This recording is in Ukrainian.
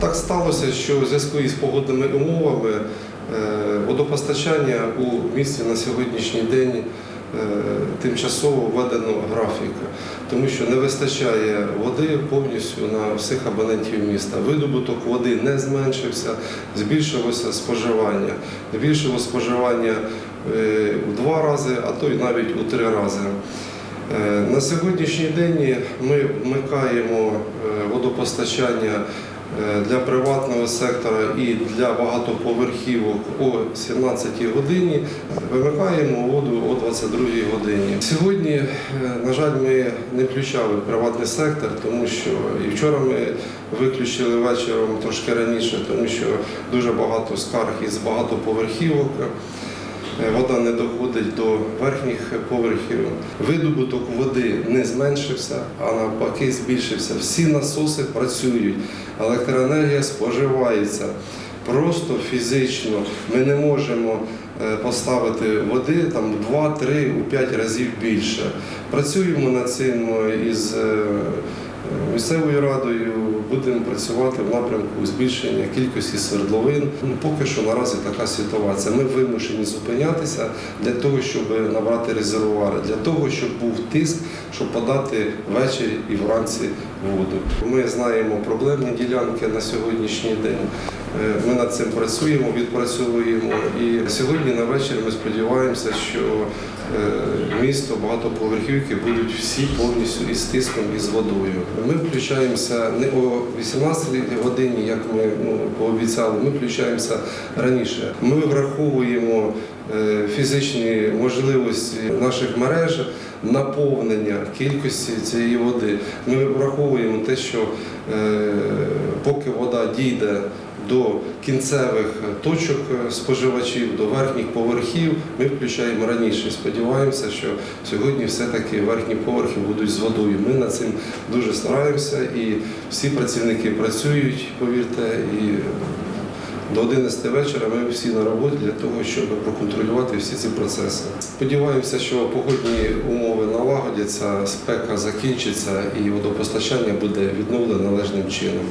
Так сталося, що в зв'язку із погодними умовами е, водопостачання у місті на сьогоднішній день е, тимчасово введено графік, тому що не вистачає води повністю на всіх абонентів міста. Видобуток води не зменшився, збільшилося споживання. Збільшило споживання е, в два рази, а то й навіть у три рази. На сьогоднішній день ми вмикаємо водопостачання для приватного сектора і для багатоповерхівок о 17 годині. Вимикаємо воду о 22 годині. Сьогодні, е, на жаль, ми не включали приватний сектор, тому що і вчора ми виключили вечором трошки раніше, тому що дуже багато скарг із багатоповерхівок. Е, Вода не доходить до верхніх поверхів. Видобуток води не зменшився, а навпаки збільшився. Всі насоси працюють, електроенергія споживається. Просто фізично ми не можемо е, поставити води там в 2, 3, у 5 разів більше. Працюємо над цим із е, місцевою радою, будемо працювати в напрямку збільшення кількості свердловин. Ну, Поки що наразі така ситуація. Ми вимушені зупинятися для того, щоб набрати резервуари, для того, щоб був тиск, щоб подати ввечері і вранці воду. Ми знаємо проблемні ділянки на сьогоднішній день. Е, Ми над цим працюємо, відпрацьовуємо. І сьогодні на вечір ми сподіваємося, що е, місто, багатоповерхівки будуть всі повністю із тиском і з водою. Ми включаємося не о 18 годині, як ми ну, пообіцяли, ми включаємося раніше. Ми враховуємо е, фізичні можливості наших мереж, наповнення кількості цієї води. Ми враховуємо те, що поки вода дійде до кінцевих точок е, споживачів, до верхніх поверхів, ми включаємо раніше. Сподіваємося, що сьогодні все-таки верхні поверхи будуть з водою. Ми над цим дуже стараємося і всі працівники працюють, повірте, і до 11 вечора ми всі на роботі для того, щоб проконтролювати всі ці процеси. Сподіваємося, що погодні умови налагодяться, спека закінчиться і водопостачання буде відновлено належним чином.